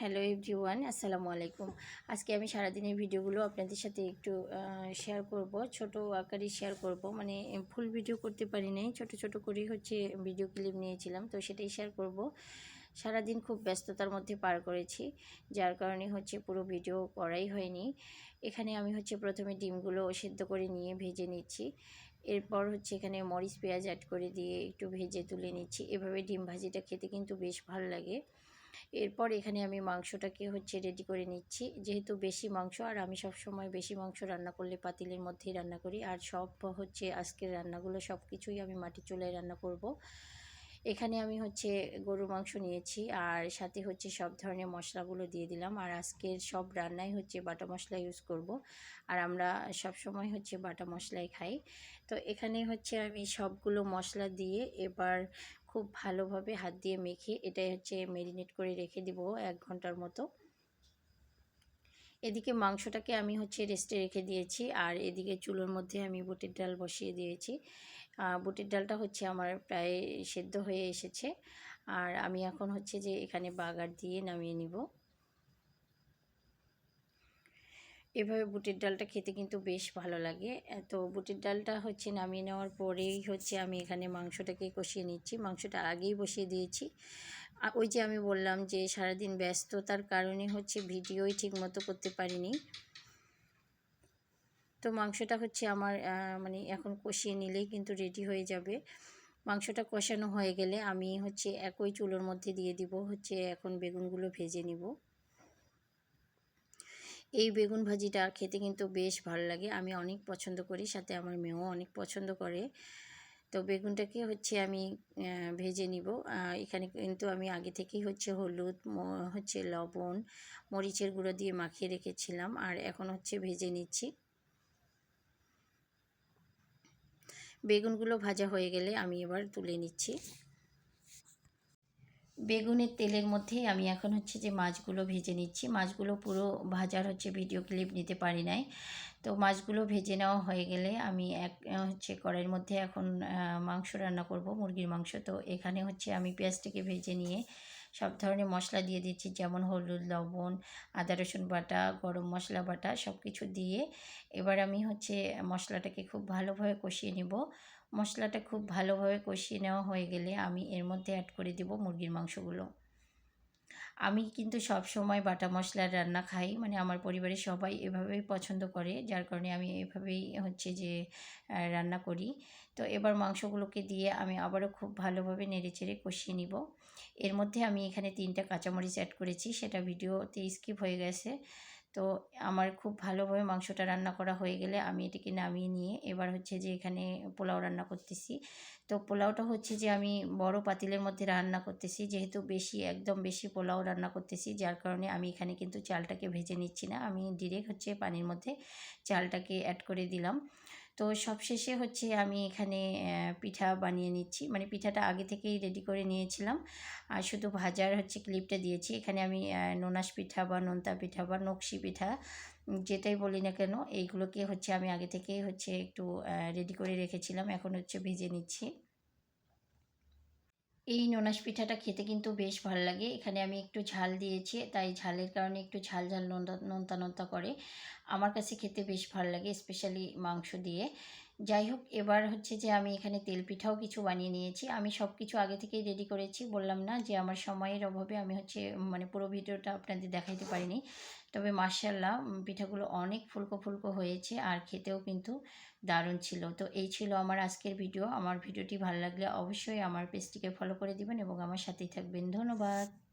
Hello everyone, আসসালামু আলাইকুম। আজকে আমি সারাদিনের ভিডিওগুলো আপনাদের সাথে একটু শেয়ার করব, ছোট আকারে শেয়ার করব। মানে ফুল ভিডিও করতে পারি নাই, ছোট ছোট করেই হচ্ছে ভিডিও ক্লিপ নিয়েছিলাম। তো সেটাই শেয়ার করব। সারাদিন খুব ব্যস্ততার মধ্যে পার করেছি, যার কারণে হচ্ছে পুরো ভিডিও করাই হয়নি। এখানে আমি হচ্ছে প্রথমে ডিমগুলো সেদ্ধ করে নিয়ে ভেজে নিচ্ছি। এরপর হচ্ছে এখানে মরিচ পেঁয়াজ অ্যাড করে দিয়ে একটু ভেজে তুলে নিচ্ছি। এভাবে ডিম ভাজিটা খেতে কিন্তু বেশ ভালো লাগে। এরপর এখানে আমি মাংসটাকে হচ্ছে রেডি করে নিচ্ছি যেহেতু বেশি মাংস, আর আমি সব সময় বেশি মাংস রান্না করলে পাতিলের মধ্যেই রান্না করি আর সব হচ্ছে আজকের রান্নাগুলো সব কিছুই আমি মাটির চুলায় রান্না করব। এখানে আমি হচ্ছে গরুর মাংস নিয়েছি, আর সাথে হচ্ছে সব ধরনের মশলাগুলো দিয়ে দিলাম আর আজকের সব রান্নাই হচ্ছে বাটা মশলা ইউজ করব। আর আমরা সব সময় হচ্ছে বাটা মশলাই খাই তো এখানে হচ্ছে আমি সবগুলো মশলা দিয়ে এবার খুব ভালোভাবে হাত দিয়ে মেখে এটাই হচ্ছে মেরিনেট করে রেখে দিব এক ঘণ্টার মতো। এদিকে মাংসটাকে আমি হচ্ছে রেস্টে রেখে দিয়েছি আর এদিকে চুলোর মধ্যে আমি বুটের ডাল বসিয়ে দিয়েছি। বুটের ডালটা হচ্ছে আমার প্রায় সেদ্ধ হয়ে এসেছে। আর আমি এখন হচ্ছে যে এখানে বাগার দিয়ে নামিয়ে নিব। এভাবে বুটের ডালটা খেতে কিন্তু বেশ ভালো লাগে। তো বুটের ডালটা হচ্ছে নামিয়ে নেওয়ার পরেই হচ্ছে আমি এখানে মাংসটাকে কষিয়ে নিচ্ছি। মাংসটা আগেই বসিয়ে দিয়েছি। ওই যে আমি বললাম যে সারাদিন ব্যস্ততার কারণে হচ্ছে ভিডিওই ঠিক মতো করতে পারিনি। তো মাংসটা হচ্ছে আমার মানে এখন কষিয়ে নিলেই কিন্তু রেডি হয়ে যাবে। মাংসটা কষানো হয়ে গেলে আমি হচ্ছে একই চুলোর মধ্যে দিয়ে দিব। হচ্ছে এখন বেগুনগুলো ভেজে নিব। এই বেগুন ভাজিটা খেতে কিন্তু বেশ ভালো লাগে। আমি অনেক পছন্দ করি, সাথে আমার মেয়েও অনেক পছন্দ করে। তো বেগুনটাকে হচ্ছে আমি ভেজে নিব। এখানে কিন্তু আমি আগে থেকেই হচ্ছে হলুদ হচ্ছে লবণ, মরিচের গুঁড়ো দিয়ে মাখিয়ে রেখেছিলাম। আর এখন হচ্ছে ভেজে নিচ্ছি। বেগুনগুলো ভাজা হয়ে গেলে আমি এবার তুলে নিচ্ছি। বেগুনের তেলের মধ্যেই আমি এখন হচ্ছে যে মাছগুলো ভেজে নিচ্ছি। মাছগুলো পুরো ভাজার হচ্ছে ভিডিও ক্লিপ নিতে পারি নাই। তো মাছগুলো ভেজে নেওয়া হয়ে গেলে আমি এক হচ্ছে কড়াইয়ের মধ্যে এখন মাংস রান্না করব, মুরগির মাংস। তো এখানে হচ্ছে আমি পেঁয়াজটাকে ভেজে নিয়ে সব ধরনের মশলা দিয়ে দিচ্ছি, যেমন হলুদ, লবণ, আদা, রসুন বাটা, গরম মশলা বাটা সব কিছু দিয়ে এবার আমি হচ্ছে মশলাটাকে খুব ভালোভাবে কষিয়ে নেব। মশলাটা খুব ভালোভাবে কষিয়ে নেওয়া হয়ে গেলে আমি এর মধ্যে অ্যাড করে দেব মুরগির মাংসগুলো। আমি কিন্তু সব সময় বাটা মশলার রান্না খাই মানে আমার পরিবারের সবাই এভাবেই পছন্দ করে, যার কারণে আমি এভাবেই হচ্ছে যে রান্না করি। তো এবার মাংসগুলোকে দিয়ে আমি আবারও খুব ভালোভাবে নেড়েচেড়ে কষিয়ে নিব। এর মধ্যে আমি এখানে তিনটা কাঁচামরিচ অ্যাড করেছি, সেটা ভিডিওতে স্কিপ হয়ে গেছে। তো আমার খুব ভালোভাবে মাংসটা রান্না করা হয়ে গেলে আমি এটিকে নামিয়ে নিয়ে এবার হচ্ছে যে এখানে পোলাও রান্না করতেছি। তো পোলাওটা হচ্ছে যে আমি বড় পাতিলের মধ্যে রান্না করতেছি, যেহেতু বেশি, একদম বেশি পোলাও রান্না করতেছি, যার কারণে আমি এখানে কিন্তু চালটাকে ভেজে নিচ্ছি না। আমি ডিরেক্ট হচ্ছে পানির মধ্যে চালটাকে অ্যাড করে দিলাম। তো সবশেষে হচ্ছে আমি এখানে পিঠা বানিয়ে নিচ্ছি। মানে পিঠাটা আগে থেকেই রেডি করে নিয়েছিলাম। আর শুধু ভাজার হচ্ছে ক্লিপটা দিয়েছি। এখানে আমি নোনাস পিঠা বা নোনতা পিঠা বা নকশি পিঠা যেটাই বলি না কেন, এইগুলোকে হচ্ছে আমি আগে থেকেই হচ্ছে একটু রেডি করে রেখেছিলাম। এখন হচ্ছে ভেজে নিচ্ছি। এই নোনাস পিঠাটা খেতে কিন্তু বেশ ভালো লাগে। এখানে আমি একটু ঝাল দিয়েছি, তাই ঝালের কারণে একটু ঝাল ঝাল নোনতা নোনতা করে। আমার কাছে খেতে বেশ ভালো লাগে, স্পেশালি মাংস দিয়ে। যাই হোক, এবার হচ্ছে যে আমি এখানে তেল পিঠাও কিছু বানিয়ে নিয়েছি। আমি সব কিছু আগে থেকেই রেডি করেছি। বললাম না যে আমার সময়ের অভাবে আমি হচ্ছে মানে পুরো ভিডিওটা আপনাদের দেখাইতে পারিনি। তবে মার্শাল্লাহ পিঠাগুলো অনেক ফুলকো ফুলকো হয়েছে আর খেতেও কিন্তু দারুণ ছিল। তো এই ছিল আমার আজকের ভিডিও। আমার ভিডিওটি ভালো লাগলে অবশ্যই আমার পেজটিকে ফলো করে দিবেন এবং আমার সাথেই থাকবেন। ধন্যবাদ।